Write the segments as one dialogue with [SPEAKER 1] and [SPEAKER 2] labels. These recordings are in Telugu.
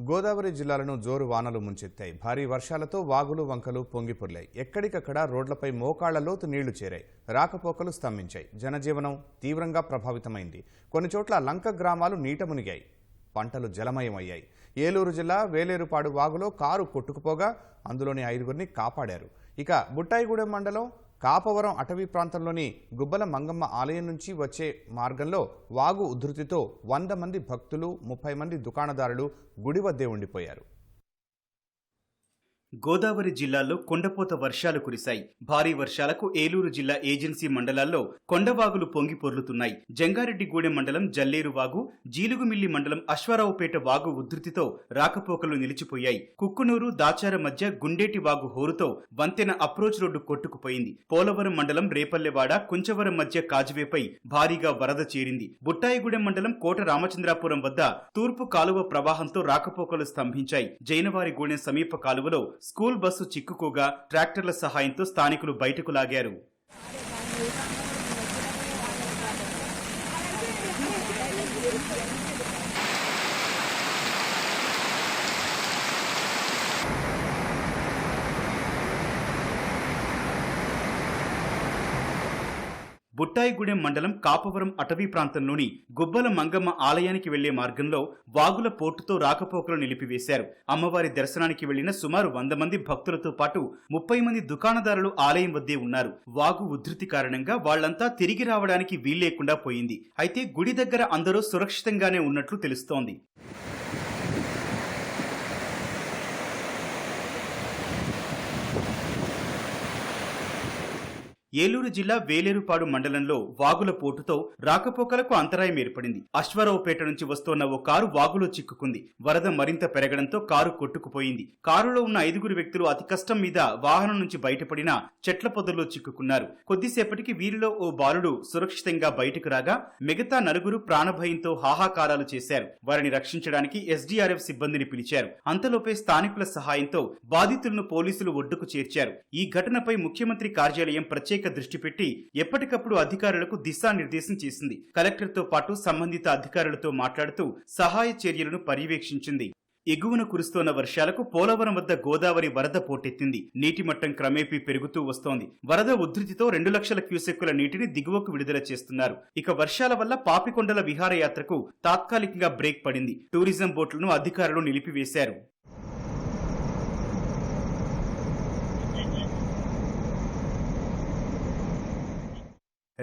[SPEAKER 1] గోదావరి జిల్లాలను జోరు వానలు ముంచెత్తాయి. భారీ వర్షాలతో వాగులు వంకలు పొంగిపొర్లాయి. ఎక్కడికక్కడ రోడ్లపై మోకాళ్ళ లోతు నీళ్ళు చేరాయి. రాకపోకలు స్తంభించాయి. జనజీవనం తీవ్రంగా ప్రభావితమైంది. కొన్ని చోట్ల లంక గ్రామాలు నీట మునిగాయి. పంటలు జలమయమయ్యాయి. ఏలూరు జిల్లా వేలేరుపాడు వాగులో కారు కొట్టుకుపోగా అందులోని ఐదుగురిని కాపాడారు. ఇక బుట్టాయిగూడెం మండలం కాపవరం అటవీ ప్రాంతంలోని గుబ్బల మంగమ్మ ఆలయం నుంచి వచ్చే మార్గంలో వాగు ఉధృతితో వంద మంది భక్తులు ముప్పై మంది దుకాణదారులు గుడి వద్దే ఉండిపోయారు.
[SPEAKER 2] గోదావరి జిల్లాలో కొండపోత వర్షాలు కురిశాయి. భారీ వర్షాలకు ఏలూరు జిల్లా ఏజెన్సీ మండలాల్లో కొండవాగులు పొంగి పొర్లుతున్నాయి. జంగారెడ్డిగూడెం మండలం జల్లేరు వాగు జీలుగుమిల్లి మండలం అశ్వారావుపేట వాగు ఉధృతితో రాకపోకలు నిలిచిపోయాయి. కుక్కునూరు దాచార మధ్య గుండేటి వాగు హోరుతో వంతెన అప్రోచ్ రోడ్డు కొట్టుకుపోయింది. పోలవరం మండలం రేపల్లెవాడ కుంచవరం మధ్య కాజువేపై భారీగా వరద చేరింది. బుట్టాయిగూడెం మండలం కోట రామచంద్రాపురం వద్ద తూర్పు కాలువ ప్రవాహంతో రాకపోకలు స్తంభించాయి. జైనవారిగూడెం సమీప కాలువలో స్కూల్ బస్సు చిక్కుకోగా ట్రాక్టర్ల సహాయంతో స్థానికులు బయటకు లాగారు. బుట్టాయిగూడెం మండలం కాపవరం అటవీ ప్రాంతంలోని గుబ్బల మంగమ్మ ఆలయానికి వెళ్ళే మార్గంలో వాగుల పోర్టుతో రాకపోకలు నిలిపివేశారు. అమ్మవారి దర్శనానికి వెళ్ళిన సుమారు వంద మంది భక్తులతో పాటు ముప్పై మంది దుకాణదారులు ఆలయం వద్దే ఉన్నారు. వాగు ఉధృతి కారణంగా వాళ్ళంతా తిరిగి రావడానికి వీల్లేకుండా పోయింది. అయితే గుడి దగ్గర అందరూ సురక్షితంగానే ఉన్నట్లు తెలుస్తోంది. ఏలూరు జిల్లా వేలేరుపాడు మండలంలో వాగుల పోటుతో రాకపోకలకు అంతరాయం ఏర్పడింది. అశ్వరావుపేట నుంచి వస్తోన్న ఓ కారు వాగులో చిక్కుకుంది. వరద మరింత పెరగడంతో కారు కొట్టుకుపోయింది. కారులో ఉన్న ఐదుగురు వ్యక్తులు అతి కష్టం మీద వాహనం నుంచి బయటపడిన చెట్ల పొదల్లో చిక్కుకున్నారు. కొద్దిసేపటికి వీరిలో ఓ బాలుడు సురక్షితంగా బయటకు రాగా మిగతా నలుగురు ప్రాణభయంతో హాహాకారాలు చేశారు. వారిని రక్షించడానికి ఎస్డీఆర్ఎఫ్ సిబ్బందిని పిలిచారు. అంతలోపే స్థానికుల సహాయంతో బాధితులను పోలీసులు ఒడ్డుకు చేర్చారు. ఈ ఘటనపై ముఖ్యమంత్రి కార్యాలయం ప్రత్యేక దృష్టి పెట్టి ఎప్పటికప్పుడు అధికారులకు దిశానిర్దేశం చేసింది. కలెక్టర్తో పాటు సంబంధిత అధికారులతో మాట్లాడుతూ సహాయ చర్యలను పర్యవేక్షించింది. ఎగువన కురుస్తోన్న వర్షాలకు పోలవరం వద్ద గోదావరి వరద పోటెత్తింది. నీటి మట్టం క్రమేపీ పెరుగుతూ వస్తోంది. వరద ఉధృతితో రెండు లక్షల క్యూసెక్కుల నీటిని దిగువకు విడుదల చేస్తున్నారు. ఇక వర్షాల వల్ల పాపికొండల విహారయాత్రకు తాత్కాలికంగా బ్రేక్ పడింది. టూరిజం బోట్లను అధికారులు నిలిపివేశారు.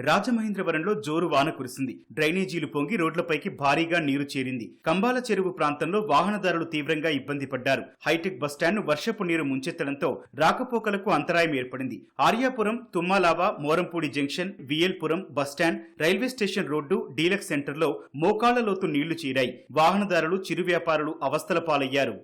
[SPEAKER 2] రాజమహేంద్రవరంలో జోరు వాన కురిసింది. డ్రైనేజీలు పొంగి రోడ్లపైకి భారీగా నీరు చేరింది. కంబాల చెరువు ప్రాంతంలో వాహనదారులు తీవ్రంగా ఇబ్బంది పడ్డారు. హైటెక్ బస్టాండ్ను వర్షపు నీరు ముంచెత్తడంతో రాకపోకలకు అంతరాయం ఏర్పడింది. Aryapuram Tummalava Morampudi junction VLPuram bus stand railway station road deluxe సెంటర్లో మోకాళ్ళ లోతు నీళ్ళు చేరాయి. వాహనదారులు చిరు వ్యాపారులు అవస్థల పాలయ్యారు.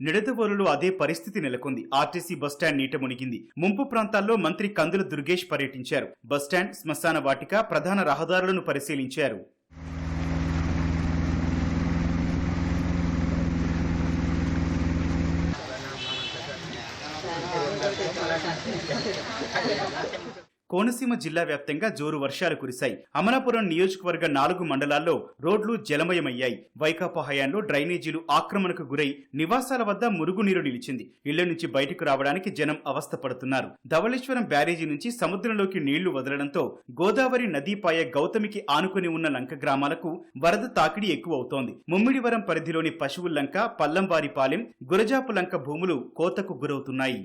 [SPEAKER 2] నిడదవోలులో అదే పరిస్థితి నెలకొంది. ఆర్టీసీ బస్టాండ్ నీట మునిగింది. ముంపు ప్రాంతాల్లో మంత్రి కందుల దుర్గేష్ పర్యటించారు. బస్టాండ్ శ్మశాన వాటిక ప్రధాన రహదారులను పరిశీలించారు. కోనసీమ జిల్లా వ్యాప్తంగా జోరు వర్షాలు కురిశాయి. అమలాపురం నియోజకవర్గ నాలుగు మండలాల్లో రోడ్లు జలమయమయ్యాయి. వైకాపా హయాంలో డ్రైనేజీలు ఆక్రమణకు గురై నివాసాల వద్ద మురుగునీరు నిలిచింది. ఇళ్ళ నుంచి బయటకు రావడానికి జనం అవస్థ పడుతున్నారు. ధవళేశ్వరం బ్యారేజీ నుంచి సముద్రంలోకి నీళ్ళు వదలడంతో గోదావరి నదీపాయ గౌతమికి ఆనుకుని ఉన్న లంక గ్రామాలకు వరద తాకిడి ఎక్కువ అవుతోంది ముమ్మిడివరం పరిధిలోని పశువుల్లంక పల్లంవారిపాలెం గురజాపు లంక భూములు కోతకు గురవుతున్నాయి.